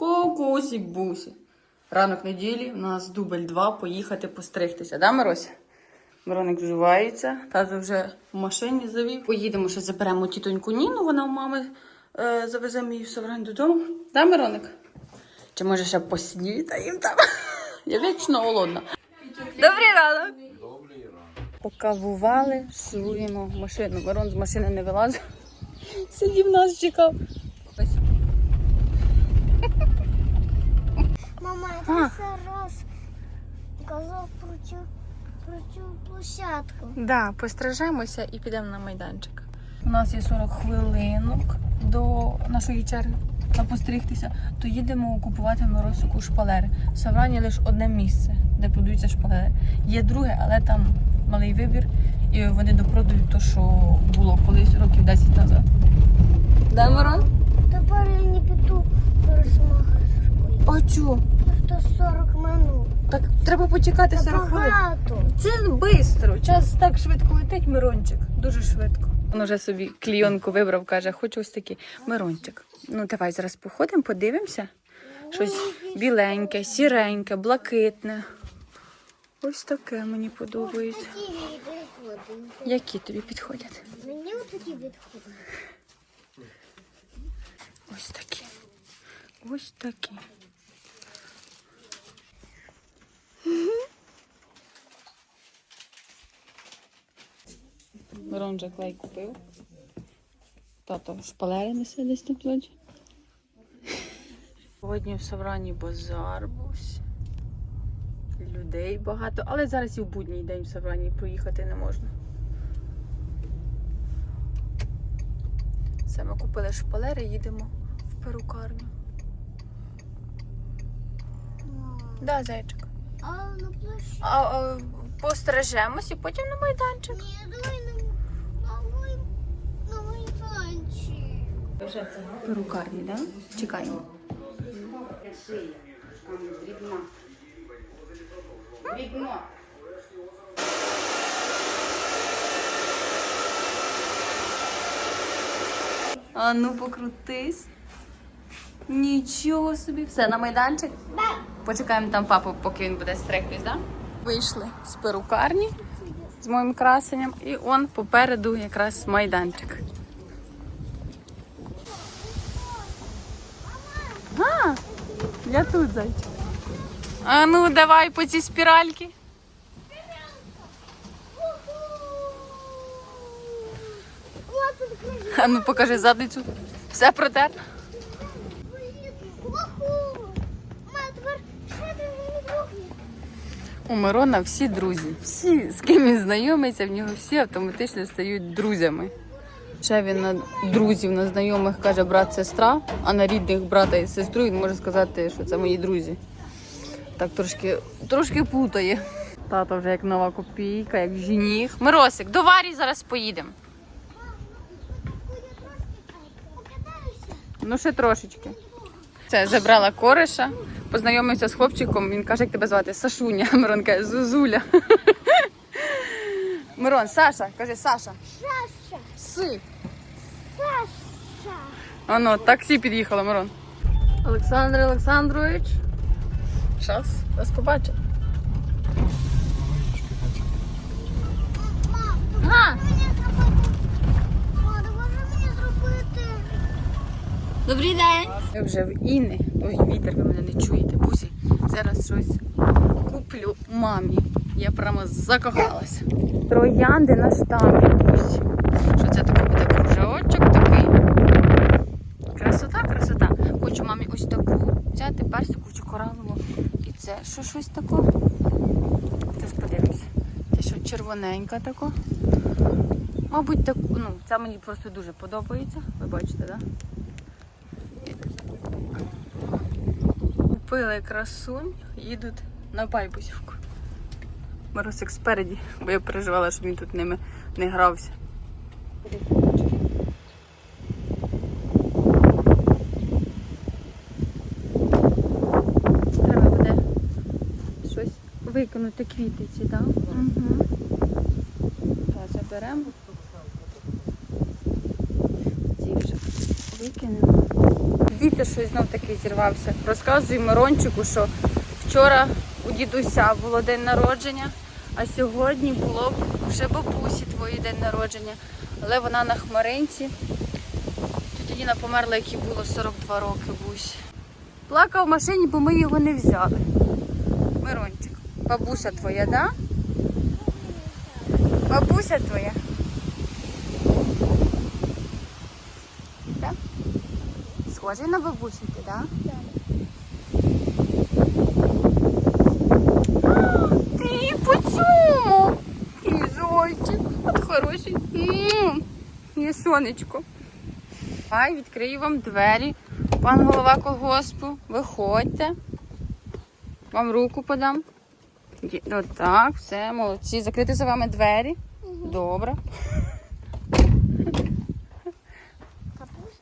Кокусік бусі. Ранок неділі у нас дубль 2 поїхати постригтися. Да, Мирося? Мироник взувається, тато вже в машині завів. Поїдемо, ще заберемо тітоньку Ніну, вона у мами е, завеземо її в Саврань додому. Да, Мироник? Чи може ще поснідаємо там? Я вічно голодна. Добрий ранок! Покавували, шуємо машину. Мирон з машини не вилазив. Сидів нас чекав. Мама, А. я це раз казав про цю, про цю площадку. Да, постражаємося і підемо на майданчик. У нас є 40 хвилинок до нашої черги на постригтися, то їдемо купувати морозику шпалери. В Саврані лише одне місце, де продаються шпалери. Є друге, але там малий вибір, і вони допродають те, що було колись років 10 назад. Да, Мирон? Тепер я не піду пересмагарською. А чого? Просто 40 минут. Так треба почекати Це 40 хвилин. багато. Це швидко. Час так швидко летить, Мирончик. Дуже швидко. Він вже собі клійонку вибрав, каже, хочу ось такий. Мирончик. Ну давай зараз походимо, подивимося. Щось біленьке, сіреньке, блакитне. Ось таке мені подобається. Такі відходи. Які тобі підходять? Мені отакі відходи. Ось такі. Ось такі. Мирон клей купив. Тато шпалери несе десь на плечі. Сьогодні в Саврані базар бувся. Людей багато, але зараз і в будній день в Саврані проїхати не можна. Це ми купили шпалери, їдемо в перукарню. Да, зайчик. А на площі? А, а, пострижемось і потім на майданчик. Ні, давай на, на, мой, на майданчик. Вже це перукарні, да? Чекаємо. А ну покрутись. Нічого собі. Все, на майданчик? Почекаємо там папу, поки він буде стригтись, да? Вийшли з перукарні з моїм красенням, і он попереду якраз майданчик. А, я тут зайчик. А ну давай по цій спіральки. А ну покажи задницю. Все протер. Плохо. Ма, тепер що ти мені трохи? У Мирона всі друзі. Всі, з ким він знайомиться, в нього всі автоматично стають друзями. Ще він на друзів, на знайомих каже брат, сестра, а на рідних брата і сестру він може сказати, що це мої друзі. Так трошки, трошки плутає. Тато вже як нова копійка, як жених. Миросик, до Варі зараз поїдемо. Ну, ще трошечки. Це забрала кориша, познайомився з хлопчиком. Він каже, як тебе звати Сашуня. Мирон каже, Зузуля. Мирон, Саша, каже, Саша. Саша. Си. Саша. Ано, таксі під'їхало, Мирон. Олександр Олександрович. Щас, вас побачив. Мам, А, добрий день. Ми вже в Інни. Ой, вітер, ви мене не чуєте. Бусі, зараз щось куплю мамі. Я прямо закохалася. Троянди на штамі. Що це таке буде кружочок такий. Красота, красота. Хочу мамі ось таку взяти персику чи коралову. І це що щось таке? Зараз подивимося. Це що червоненька тако. Мабуть, таку, ну, це мені просто дуже подобається. Ви бачите, так? Да? Купили красунь, їдуть на байбусівку. Моросик спереді, бо я переживала, щоб він тут ними не грався. Треба буде щось викинути квіти ці, так? Угу. Так, заберемо. Ці вже викинемо. Вітер щось знов таки зірвався. Розказую Мирончику, що вчора у дідуся було день народження, а сьогодні було б вже бабусі твої день народження. Але вона на хмаринці. Тетя Ніна померла, як їй було 42 роки бусі. Плакав в машині, бо ми його не взяли. Мирончик, бабуся твоя, да? Бабуся твоя. Схожий на бабусю ти, да? Ти по цьому. Зойчик. От хороший. Є сонечко. Хай відкрию вам двері. Пан голова колгоспу, виходьте. Вам руку подам. Отак, все, молодці. Закрити за вами двері. Добре. Капуста виросла.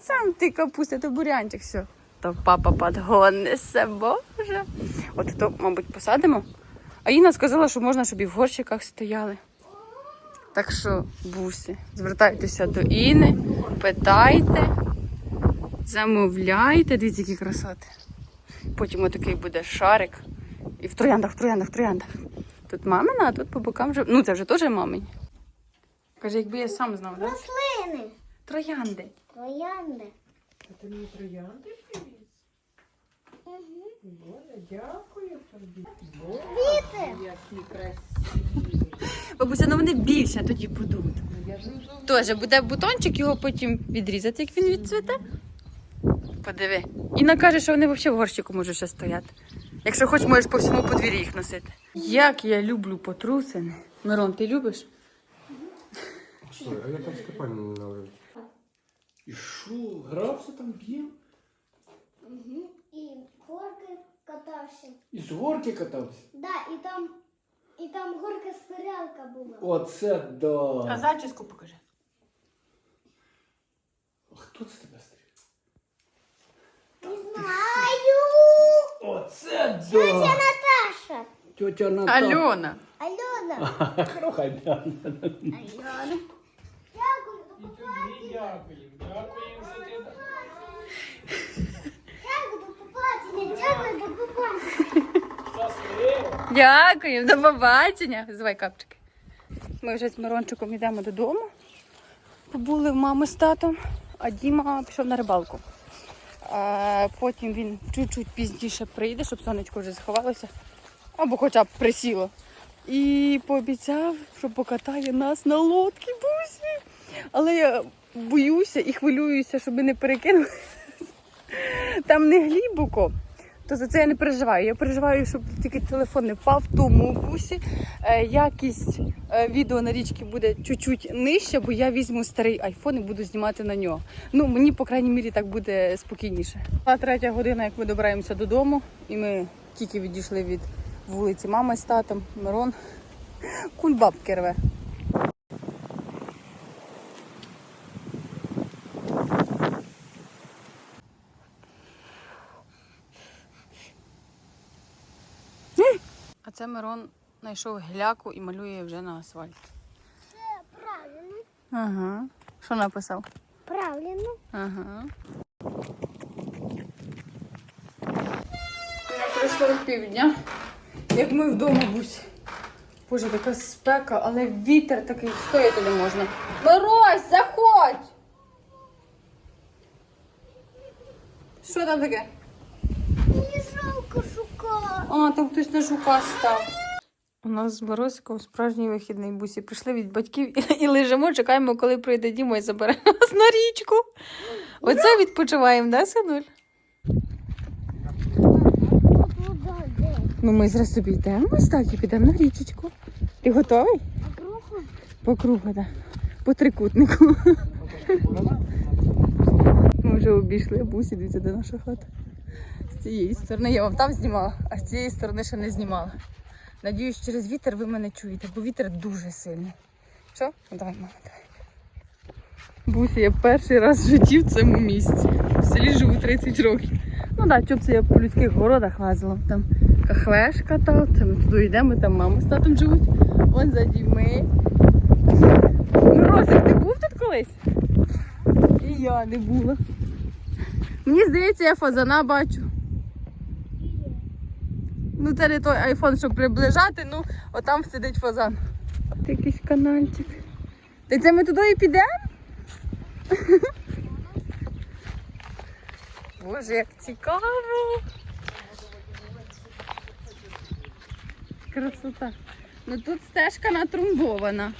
Сам ти капуста, то бурянчик, все. То папа подгоннесе, боже. От то, мабуть, посадимо. А Інна сказала, що можна, щоб і в горщиках стояли. Так що, бусі, звертайтеся до Іни, питайте, замовляйте, дивіться, які красоти. Потім отакий буде шарик. І в трояндах, в трояндах, в трояндах. Тут мамина, а тут по бокам вже. Ну, це вже теж мамині. Каже, якби я сам знав, так? Рослини. Троянди. Троянди. А ти мені троянди привіз? Боже, дякую тобі. Боже, Квіти. які красиві. Бабуся, ну вони більше тоді будуть. Ну, Я ж не зовсім- Тоже буде бутончик, його потім відрізати, як він відцвіте. Подиви. Інна каже, що вони взагалі в горщику можуть ще стояти. Якщо хочеш, можеш по всьому подвір'ї їх носити. Як я люблю потрусини. Мирон, ти любиш? Що, а я там Степані налив. І що, грався там б'єм? І горки катався. І з горки катався? Да, і там, і там горка спирялка була. Оце да. зачіску покажи. А хто це тебе стріляв? Не знаю. Оце Тетя да. Наташа. Тетя Наталя. Альона. Альона. Хай да. Альона. Дякую, до побачення. Дякую, Дякую, до побачення. Звай капчики. Ми вже з Мирончиком йдемо додому. Побули в мами з татом, а Діма пішов на рибалку. А потім він чуть-чуть пізніше прийде, щоб сонечко вже сховалося, або хоча б присіло. І пообіцяв, що покатає нас на лодці бусі. Але боюся і хвилююся, щоб не перекинули. Там не глибоко. То за це я не переживаю. Я переживаю, щоб тільки телефон не впав в тому бусі. Е, якість е, відео на річці буде чуть-чуть нижча, бо я візьму старий айфон і буду знімати на нього. Ну, мені, по крайній мірі, так буде спокійніше. А третя година, як ми добираємося додому, і ми тільки відійшли від вулиці мама з татом, Мирон. Кульбабки рве. Це Мирон знайшов гляку і малює вже на асфальт. Це правильно. Ага. Що написав? Правильно. Ага. Пройшло півдня, як ми вдома бусь. Боже, така спека, але вітер такий, стояти не можна. Мороз, заходь! Що там таке? Шукати. А, там хтось на жука став. У нас з Морозиком справжній вихідний бусі. Прийшли від батьків і, лежимо, чекаємо, коли прийде Діма і забере нас на річку. Оце відпочиваємо, да, синуль? Ну ми зараз собі йдемо ось так і підемо на річечку. Ти готовий? По кругу, так. По трикутнику. Ми вже обійшли бусі, дивіться, де наша хата. З цієї сторони я вам там знімала, а з цієї сторони ще не знімала. Надіюсь, через вітер ви мене чуєте, бо вітер дуже сильний. Що? Ну, давай, мама, давай. Бусі, я перший раз в житті в цьому місці. В селі живу 30 років. Ну так, да, це я по людських городах лазила. Там кахвешка, та, ми туди йдемо, там мама з татом живуть. Вон заді ми. Морозик, ти був тут колись? І я не була. Мені здається, я фазана бачу. Ну, це не той айфон, щоб приближати, ну, отам сидить фазан. Якийсь канальчик. Та це ми туди і підемо? Боже, як цікаво. Красота. Ну тут стежка натрумбована.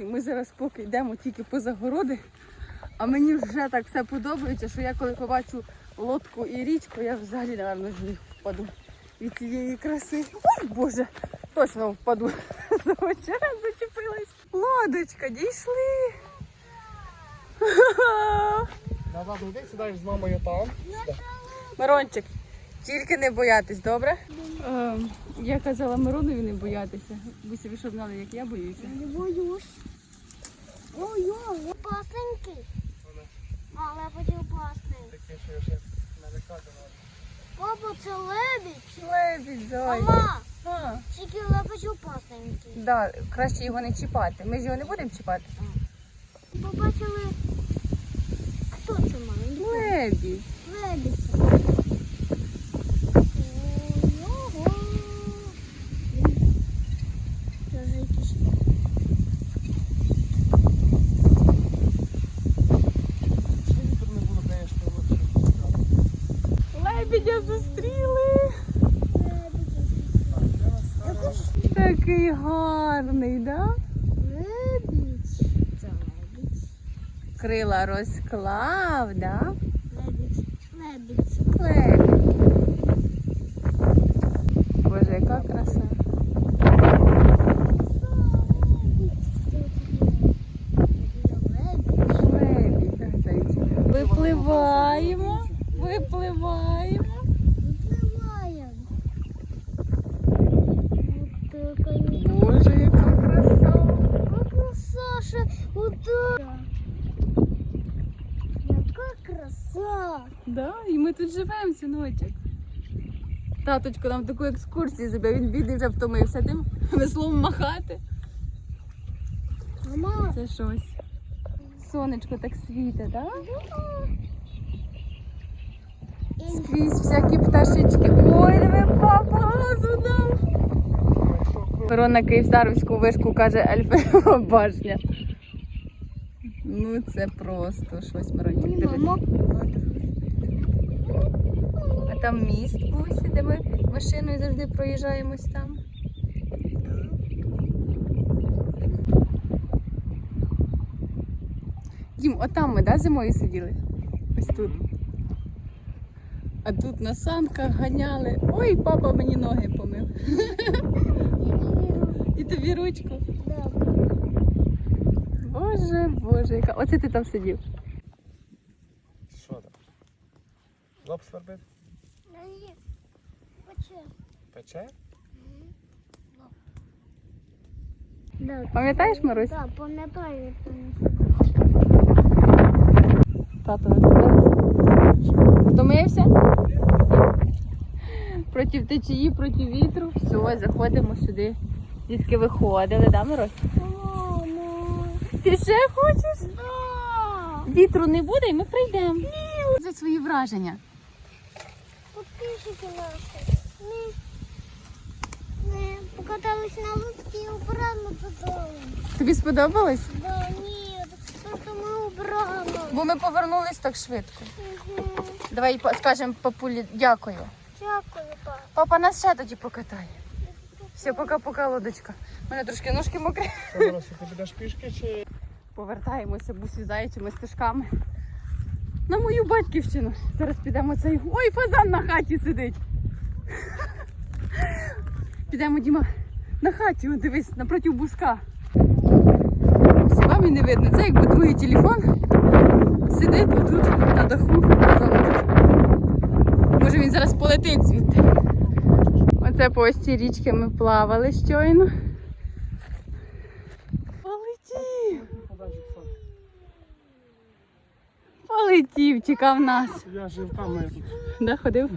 Ми зараз поки йдемо тільки по загороди, а мені вже так все подобається, що я коли побачу лодку і річку, я взагалі, напевно, з них впаду від цієї краси. Ой, Боже, точно впаду. За зачепилась. Лодочка, дійшли. Назад йди, сідаєш з мамою там. Мирончик, тільки не боятись, добре? Ем, я казала Миронові не боятися. Ви що знали, як я боюся? Не боюсь. Ой-ой, опасненький. Але хотів опасний. Таке, що ще налякати Папа, це лебідь. Лебідь, давай. Мама, А, тільки лебедь опасненький. да, краще його не чіпати. Ми ж його не будемо чіпати. Побачили, хто це? Лебідь. Лебідь. Ого. Це вже якийсь Вітер не було, звісно, Лебідя зустріли. лебідь. Такий гарний, да? Лебідь. Це лебідь. Крила розклав, да? Лебідь. Лебідь. Лебідь. Боже, яка краса. Випливаємо. Боже, яка краса. Саша, удар. Яка краса. Да, і ми тут живемо, синочок. Таточко нам таку екскурсію зробив, він бідний вже втомився тим веслом махати. Мама, Це щось. Сонечко так світить, так? Скрізь всякі пташечки. Ой, диви, папа газу дав. Мирон на Київстаровську вишку каже Ельфова башня. Ну це просто щось, Мирончик, дивись. Там міст бусі, де ми машиною завжди проїжджаємось там. Дім, отам ми, да, зимою сиділи? Ось тут. А тут на санках ганяли. Ой, папа мені ноги помив. І тобі ручку. Боже, боже, яка. Оце ти там сидів. Що там? Лоб свербить? Ні, Почему? Пече? Да. Пам'ятаєш, Марусь? Так, пам'ятаю. Тато втомився. Втомився? Проти течії, проти вітру. Все, заходимо сюди. Звідки виходили, да, Мирось? Мамо. Ти ще хочеш? Да. Вітру не буде, і ми прийдемо. За свої враження. Подписчики наші. Ми, ми покатались на лодці і обратно додому. Тобі сподобалось? Да, ні, просто ми обратно. Бо ми повернулись так швидко. Мгм. Давай по- скажемо папулі дякую. Дякую, папа. Папа нас ще тоді покатає. Все, пока-пока, лодочка. У мене трошки ножки мокрі. Що зараз ти підеш пішки чи Повертаємося бусі зайцями стежками на мою батьківщину. Зараз підемо цей. Ой, фазан на хаті сидить. Підемо, Діма, на хаті, дивись, напроти буска. Вам і не видно. Це якби другий телефон сидить отут на даху. Може він зараз полетить звідти. Оце по ось цій річці ми плавали щойно. Полетів, чекав нас. я жив там, я тут. Да, ходив?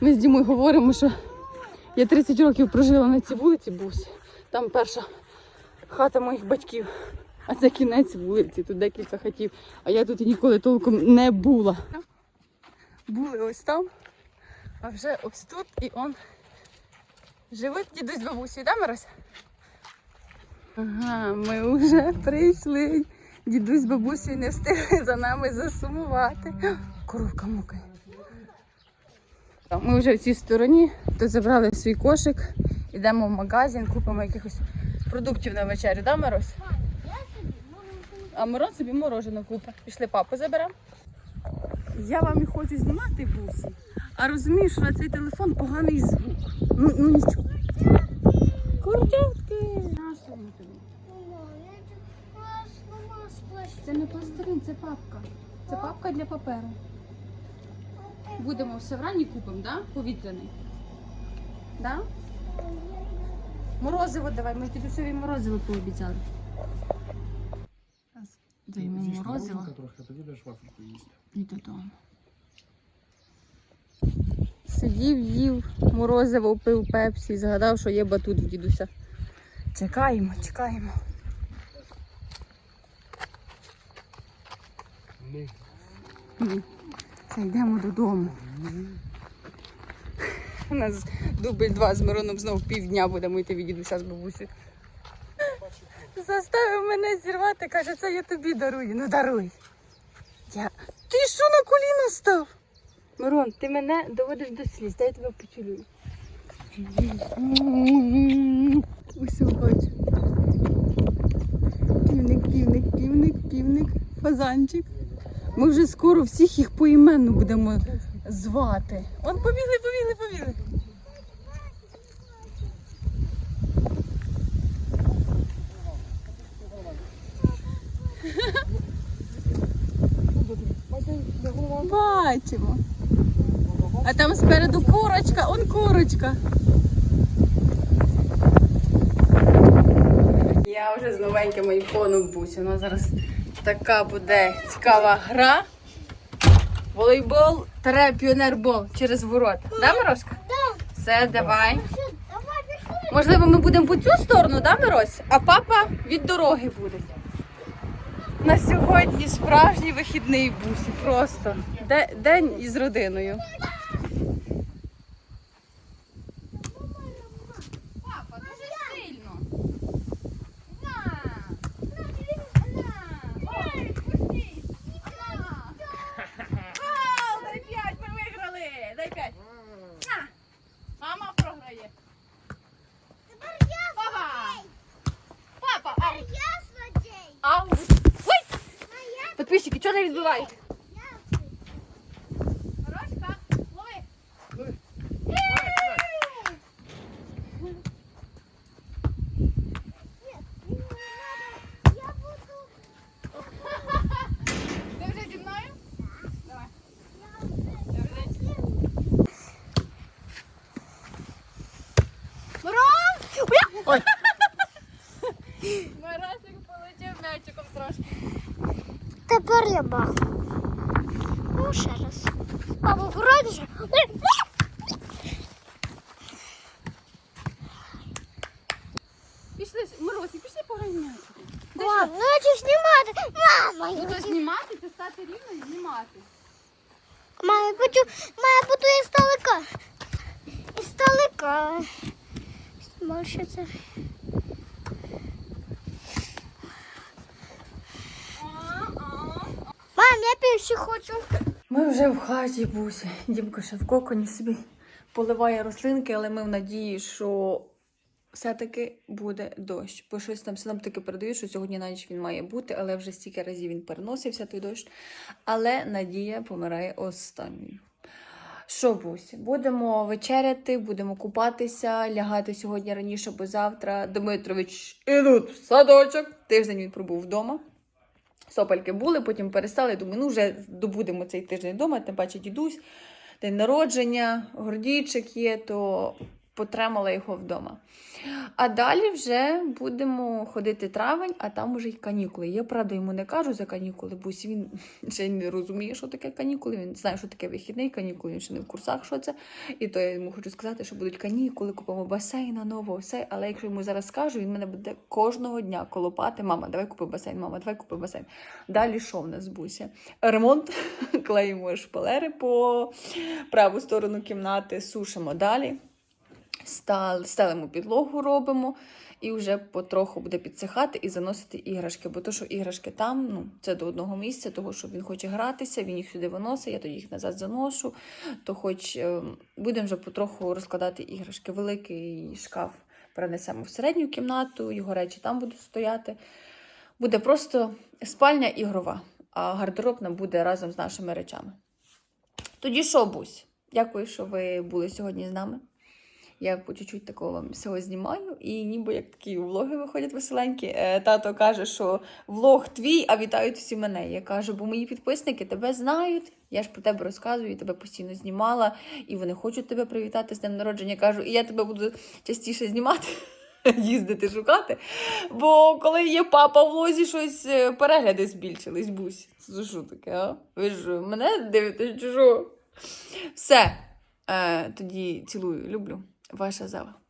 Ми з Дімою говоримо, що я 30 років прожила на цій вулиці Бусі. Там перша хата моїх батьків. А це кінець вулиці, тут декілька хатів. А я тут ніколи толком не була. Були ось там, а вже ось тут і он. Живуть дідусь з бабусею, да, Мирось? Ага, ми вже прийшли. Дідусь з бабусею не встигли за нами засумувати. Коровка мукає. Ми вже в цій стороні, тут забрали свій кошик, йдемо в магазин, купимо якихось продуктів на вечерю, да, Мирось? А Мирон собі мороженое купить. Пішли папу заберемо. Я вам і хочу знімати бусі, а розумію, що на цей телефон поганий звук. Ну, ну нічого. Курчатки! Нащо вони тобі? Мама, я чу- а, сломала сплеш. Це не пластилин, це папка. Це папка для паперу. Будемо все вранні купимо, да? Повітряний. Да? Морозиво давай, ми дідусеві морозиво пообіцяли. Даємо морозиво трохи, тоді будеш вафельку їсти. і додому. Сидів, їв морозиво, пив пепсі, згадав, що є батут в дідуся. Чекаємо, чекаємо. Ні. Ні. Все, йдемо додому. У нас дубль два з Мироном знов півдня будемо йти від дідуся з бабусею. Заставив мене зірвати, каже, це я тобі дарую. Ну даруй. Я... Ти що на коліно став? Мирон, ти мене доводиш до сліз, дай я тебе поцілую. Ось бачу. Півник, півник, півник, півник, фазанчик. Ми вже скоро всіх їх поіменно будемо звати. Он побігли, побігли, побігли. Бачимо. А там спереду курочка, он курочка. Я вже з новеньким айфоном буся. У нас зараз така буде цікава гра. Волейбол тире піонербол через ворота. Да, Мирошка? Да. Все, давай. Можливо, ми будемо по цю сторону, да, Мирось? А папа від дороги буде. На сьогодні справжній вихідний бусі. Просто Де- день із родиною. Папа, дуже сильно. На. Гол! Дай п'ять, ми виграли! Дай п'ять. На. Мама програє. Тепер я Папа! Папа! Ау! я злодій. Ау! Ой! А я Підписчики, чого не відбуваєте? я Хорошка, лови! Ні, мені не надо. Я буду. Ти вже зі мною? Давай. Я вже. Добрий день. Мирон! Ой! Миросик полетів м'ячиком трошки. Тепер я бахну. Ну, ще раз. Папа, вроді же. Пішли, Миросик, пішли м'ячиком. Мам, ну я хочу знімати. Мама, я хочу. знімати, це стати рівно і знімати. Мама, я хочу. Мама, я буду із далека. Із далека. Може, це? Я хочу. Ми вже в хаті бусі. Дімка ще в коконі собі поливає рослинки, але ми в надії, що все-таки буде дощ. Бо щось там таки передають, що сьогодні на ніч він має бути, але вже стільки разів він переносився той дощ. Але надія помирає останньою. Що, Бусі, будемо вечеряти, будемо купатися, лягати сьогодні раніше, бо завтра Дмитрович ідуть в садочок. Тиждень він пробув вдома. Сопельки були, потім перестали. Думаю, ну вже добудемо цей тиждень вдома, тим паче дідусь, день народження, гордійчик є, то потримала його вдома. А далі вже будемо ходити травень, а там уже й канікули. Я правда йому не кажу за канікули, бо він ще не розуміє, що таке канікули. Він знає, що таке вихідний канікули, він ще не в курсах, що це. І то я йому хочу сказати, що будуть канікули, купимо басейн на нового, все. Але якщо йому зараз скажу, він мене буде кожного дня колопати. Мама, давай купи басейн, мама, давай купи басейн. Далі що в нас буся? Ремонт, клеїмо шпалери по праву сторону кімнати, сушимо далі. Стелимо підлогу, робимо, і вже потроху буде підсихати і заносити іграшки. Бо то, що іграшки там, ну, це до одного місця, того, що він хоче гратися, він їх сюди виносить, я тоді їх назад заношу. То хоч е, будемо вже потроху розкладати іграшки. Великий шкаф перенесемо в середню кімнату, його речі там будуть стояти. Буде просто спальня ігрова, а гардеробна буде разом з нашими речами. Тоді що, Бусь? Дякую, що ви були сьогодні з нами. Я по чуть-чуть такого вам всього знімаю, і ніби як такі влоги виходять веселенькі. Е, Тато каже, що влог твій, а вітають всі мене. Я кажу, бо мої підписники тебе знають. Я ж про тебе розказую, я тебе постійно знімала, і вони хочуть тебе привітати з днем народження. Кажу, і я тебе буду частіше знімати, їздити шукати. Бо коли є папа в влозі, щось е, перегляди збільшились, бусь. Це що таке, а? Ви ж мене дивитесь, що? Все. Е, тоді цілую, люблю. Ваша Зава.